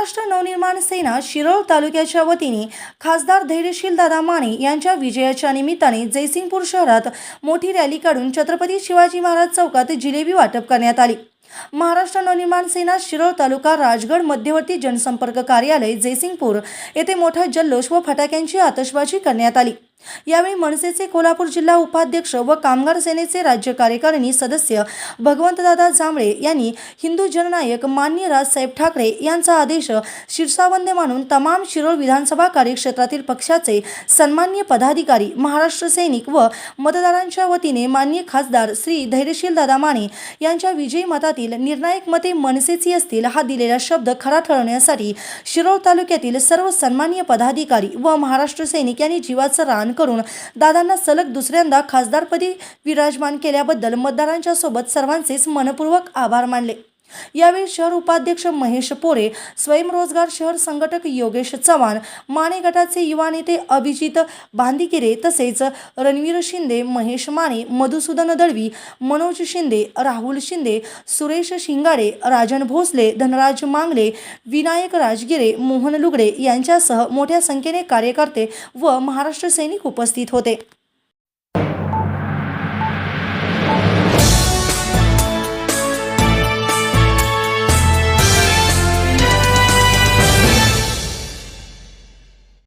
महाराष्ट्र नवनिर्माण सेना शिरोळ तालुक्याच्या वतीने खासदार धैर्यशील दादा माने यांच्या विजयाच्या निमित्ताने जयसिंगपूर शहरात मोठी रॅली काढून छत्रपती शिवाजी महाराज चौकात जिलेबी वाटप करण्यात आली. महाराष्ट्र नवनिर्माण सेना शिरोळ तालुका राजगड मध्यवर्ती जनसंपर्क कार्यालय जयसिंगपूर येथे मोठा जल्लोष व फटाक्यांची आतषबाजी करण्यात आली. यावेळी मनसेचे कोल्हापूर जिल्हा उपाध्यक्ष व कामगार सेनेचे राज्य कार्यकारिणी सदस्य भगवंतदादा जांभळे यांनी हिंदू जननायक मान्य राजसाहेब ठाकरे यांचा आदेश शिरसावंदे मानून तमाम शिरोळ विधानसभा कार्यक्षेत्रातील पक्षाचे सन्मान्य पदाधिकारी महाराष्ट्र सैनिक व मतदारांच्या वतीने मान्य खासदार श्री धैर्यशील दादा माने यांच्या विजयी मतातील निर्णायक मते मनसेची असतील हा दिलेला शब्द खरा ठरवण्यासाठी शिरोळ तालुक्यातील सर्व सन्मान्य पदाधिकारी व महाराष्ट्र सैनिक यांनी जीवाचं रान करून दादांना सलग दुसऱ्यांदा खासदारपदी विराजमान केल्याबद्दल मतदारांच्या सोबत सर्वांचेच मनपूर्वक आभार मानले. यावेळी शहर उपाध्यक्ष महेश पोरे स्वयंरोजगार शहर संघटक योगेश चव्हाण माने गटाचे युवा नेते अभिजित बांदिकिरे तसेच रणवीर शिंदे महेश माने मधुसूदन दळवी मनोज शिंदे राहुल शिंदे सुरेश शिंगाडे राजन भोसले धनराज मांगले विनायक राजगिरे मोहन लुगडे यांच्यासह मोठ्या संख्येने कार्यकर्ते व महाराष्ट्र सैनिक उपस्थित होते.